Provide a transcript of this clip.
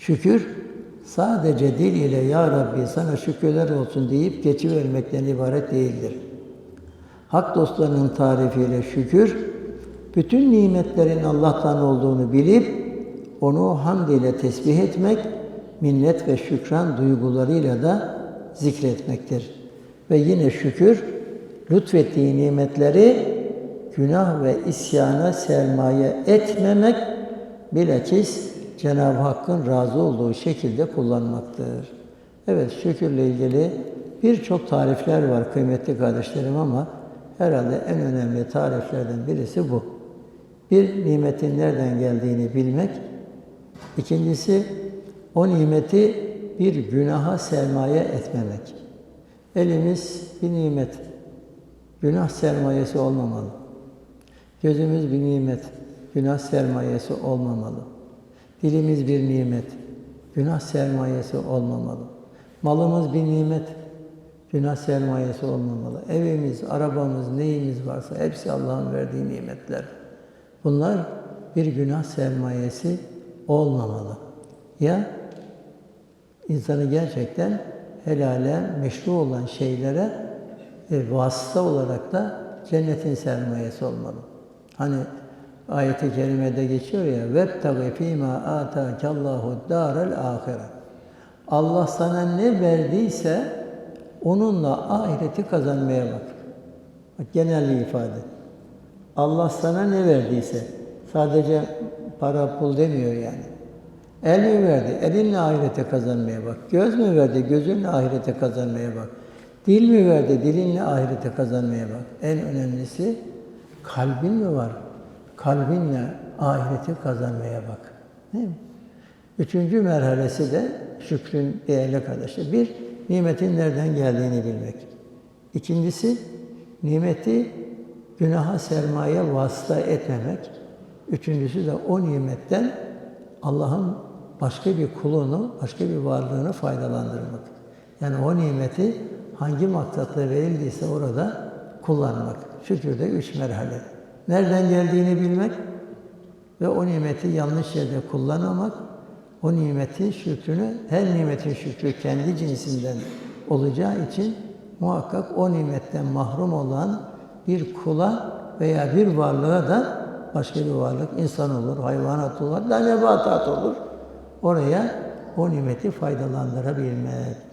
Şükür sadece dil ile Ya Rabbi sana şükürler olsun deyip geçivermekten ibaret değildir. Hak dostlarının tarifiyle şükür, bütün nimetlerin Allah'tan olduğunu bilip onu hamd ile tesbih etmek, minnet ve şükran duygularıyla da zikretmektir. Ve yine şükür, lütfettiği nimetleri günah ve isyana sermaye etmemek, bilakis Cenab-ı Hakk'ın razı olduğu şekilde kullanmaktır. Evet, şükürle ilgili birçok tarifler var kıymetli kardeşlerim ama herhalde en önemli tariflerden birisi bu. Bir, nimetin nereden geldiğini bilmek. İkincisi, o nimeti bir günaha sermaye etmemek. Elimiz bir nimet, günah sermayesi olmamalı. Gözümüz bir nimet, günah sermayesi olmamalı. Dilimiz bir nimet, günah sermayesi olmamalı. Malımız bir nimet, günah sermayesi olmamalı. Evimiz, arabamız, neyimiz varsa hepsi Allah'ın verdiği nimetler. Bunlar bir günah sermayesi olmamalı. Ya insanı gerçekten helale, meşru olan şeylere e, vasıta olarak da cennetin sermayesi olmalı. Hani ayeti kerimede geçiyor ya ve tabi fîmâ âtâkallâhu dârel âhire. Allah sana ne verdiyse onunla ahireti kazanmaya bak. Bak genel ifade. Allah sana ne verdiyse sadece para pul demiyor yani. El mi verdi? Elinle ahirete kazanmaya bak. Göz mü verdi? Gözünle ahirete kazanmaya bak. Dil mi verdi? Dilinle ahirete kazanmaya bak. En önemlisi kalbin mi var? Kalbinle ahireti kazanmaya bak. Değil mi? Üçüncü merhalesi de şükrün değerli kardeşler. Bir, nimetin nereden geldiğini bilmek. İkincisi, nimeti günaha sermaye vasıta etmemek. Üçüncüsü de o nimetten Allah'ın başka bir kulunu, başka bir varlığını faydalandırmak. Yani o nimeti hangi maksatla verildiyse orada kullanmak. Şükürde üç merhale. Nereden geldiğini bilmek ve o nimeti yanlış yerde kullanmamak, o nimetin şükrünü, her nimetin şükrü kendi cinsinden olacağı için muhakkak o nimetten mahrum olan bir kula veya bir varlığa da başka bir varlık, insan olur, hayvanat olur, da nebatat olur. Oraya o nimeti faydalandırabilmek.